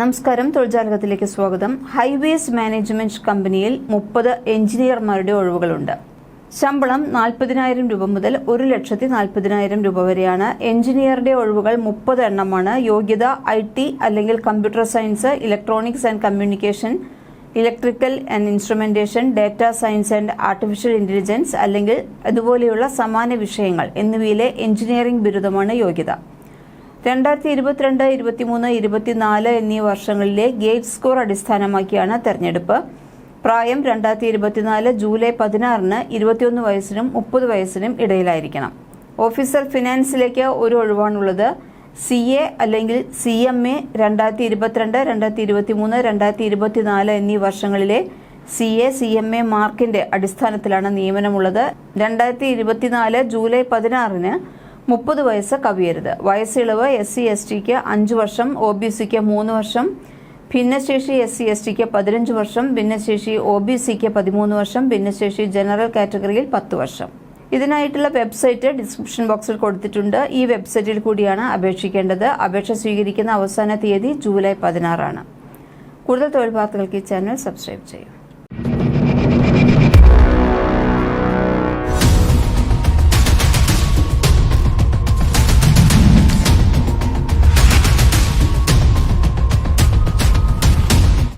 നമസ്കാരം. തൊഴിൽജാലകത്തിലേക്ക് സ്വാഗതം. Highways management കമ്പനിയിൽ മുപ്പത് എഞ്ചിനീയർമാരുടെ ഒഴിവുകളുണ്ട്. ശമ്പളം നാൽപ്പതിനായിരം രൂപ മുതൽ ഒരു ലക്ഷത്തി നാൽപ്പതിനായിരം രൂപ വരെയാണ്. എഞ്ചിനീയറുടെ ഒഴിവുകൾ മുപ്പത് എണ്ണമാണ്. യോഗ്യത ഐ ടി അല്ലെങ്കിൽ computer science electronics and communication electrical and instrumentation data science and artificial intelligence അല്ലെങ്കിൽ അതുപോലെയുള്ള സമാന വിഷയങ്ങൾ എന്നിവയിലെ എഞ്ചിനീയറിംഗ് ബിരുദമാണ് യോഗ്യത. രണ്ടായിരത്തി ഇരുപത്തിരണ്ട് ഇരുപത്തിമൂന്ന് ഇരുപത്തിനാല് എന്നീ വർഷങ്ങളിലെ ഗേറ്റ് സ്കോർ അടിസ്ഥാനമാക്കിയാണ് തെരഞ്ഞെടുപ്പ്. പ്രായം രണ്ടായിരത്തി ഇരുപത്തിനാല് ജൂലൈ പതിനാറിന് ഇരുപത്തിയൊന്ന് വയസ്സിനും മുപ്പത് വയസ്സിനും ഇടയിലായിരിക്കണം. ഓഫീസർ ഫിനാൻസിലേക്ക് ഒരു ഒഴിവാണുള്ളത്. സി എ അല്ലെങ്കിൽ സി എം എ രണ്ടായിരത്തി ഇരുപത്തിരണ്ട് രണ്ടായിരത്തി ഇരുപത്തിമൂന്ന് രണ്ടായിരത്തി ഇരുപത്തിനാല് എന്നീ വർഷങ്ങളിലെ C A C M A മാർക്കിന്റെ അടിസ്ഥാനത്തിലാണ് നിയമനമുള്ളത്. രണ്ടായിരത്തി ഇരുപത്തിനാല് ജൂലൈ പതിനാറിന് മുപ്പത് വയസ്സ് കവിയരുത്. വയസ്സിളവ് എസ് സി എസ് ടിക്ക് അഞ്ച് വർഷം ഒ ബി സിക്ക് മൂന്ന് വർഷം ഭിന്നശേഷി എസ് സി എസ് ടിക്ക് പതിനഞ്ച് വർഷം ഭിന്നശേഷി ഒ ബി സിക്ക് പതിമൂന്ന് വർഷം ഭിന്നശേഷി ജനറൽ കാറ്റഗറിയിൽ പത്ത് വർഷം. ഇതിനായിട്ടുള്ള വെബ്സൈറ്റ് ഡിസ്ക്രിപ്ഷൻ ബോക്സിൽ കൊടുത്തിട്ടുണ്ട്. ഈ വെബ്സൈറ്റിൽ കൂടിയാണ് അപേക്ഷിക്കേണ്ടത്. അപേക്ഷ സ്വീകരിക്കുന്ന അവസാന തീയതി ജൂലൈ പതിനാറാണ്. കൂടുതൽ തൊഴിൽ വാർത്തകൾക്ക് ഈ ചാനൽ സബ്സ്ക്രൈബ് ചെയ്യും.